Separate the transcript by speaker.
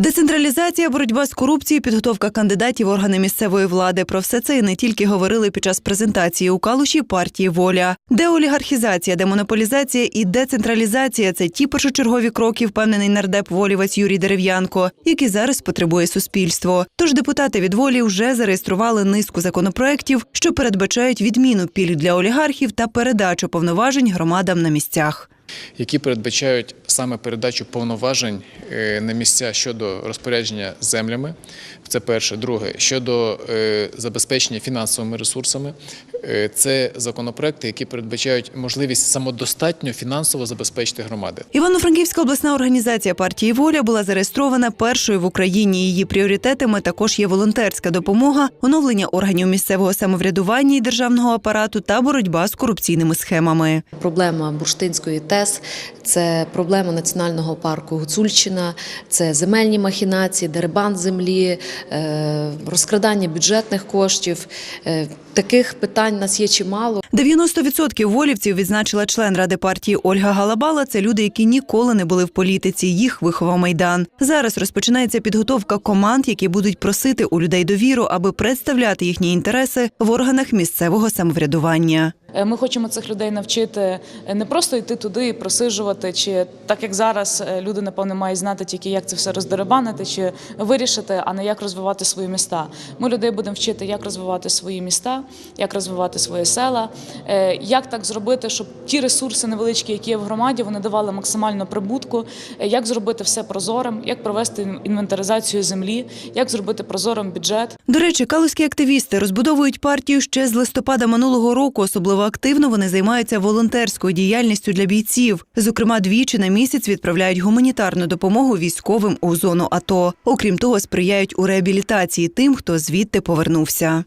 Speaker 1: Децентралізація, боротьба з корупцією, підготовка кандидатів органи місцевої влади. Про все це і не тільки говорили під час презентації у Калуші партії Воля. Деолігархізація, демонополізація і децентралізація це ті першочергові кроки, впевнений нардеп волівець Юрій Дерев'янко, які зараз потребує суспільство. Тож депутати від волі вже зареєстрували низку законопроєктів, що передбачають відміну пільг для олігархів та передачу повноважень громадам на місцях.
Speaker 2: які передбачають саме передачу повноважень е, на місця щодо розпорядження землями. Це перше. Друге, щодо е, забезпечення фінансовими ресурсами. Е, Це законопроекти, які передбачають можливість самодостатньо фінансово забезпечити громади.
Speaker 1: Івано-Франківська обласна організація партії Воля була зареєстрована першою в Україні. Її пріоритетами також є волонтерська допомога, оновлення органів місцевого самоврядування і державного апарату та боротьба з корупційними схемами.
Speaker 3: Проблема бурштинської ТЕС, це проблема національного парку Гуцульщина, це земельні махінації, дерибан землі, е, розкрадання бюджетних коштів. Е, Таких питань у нас є чимало.
Speaker 1: 90% волівців відзначила член ради партії Ольга Галабала. Це люди, які ніколи не були в політиці. Їх виховав майдан. Зараз розпочинається підготовка команд, які будуть просити у людей довіру, аби представляти їхні інтереси в органах місцевого самоврядування.
Speaker 4: Е, Ми хочемо цих людей навчити е, не просто йти туди і просижувати, чи так як зараз е, люди напевно мають знати тільки як це все роздеребанити чи вирішити, а не як розвивати свої міста. Ми людей будемо вчити, як розвивати свої міста, як розвивати свої села, як так зробити, щоб ті ресурси невеличкі, які є в громаді, вони давали максимально прибутку, е, як зробити все прозорим, як провести інвентаризацію землі, як зробити прозорим бюджет.
Speaker 1: До речі, калузькі активісти розбудовують партію ще з листопада минулого року. Особливо активно вони займаються волонтерською діяльністю для бійців. Зокрема, двічі на місяць відправляють гуманітарну допомогу військовим у зону АТО. Окрім того, сприяють у реабілітації тим, хто звідти повернувся.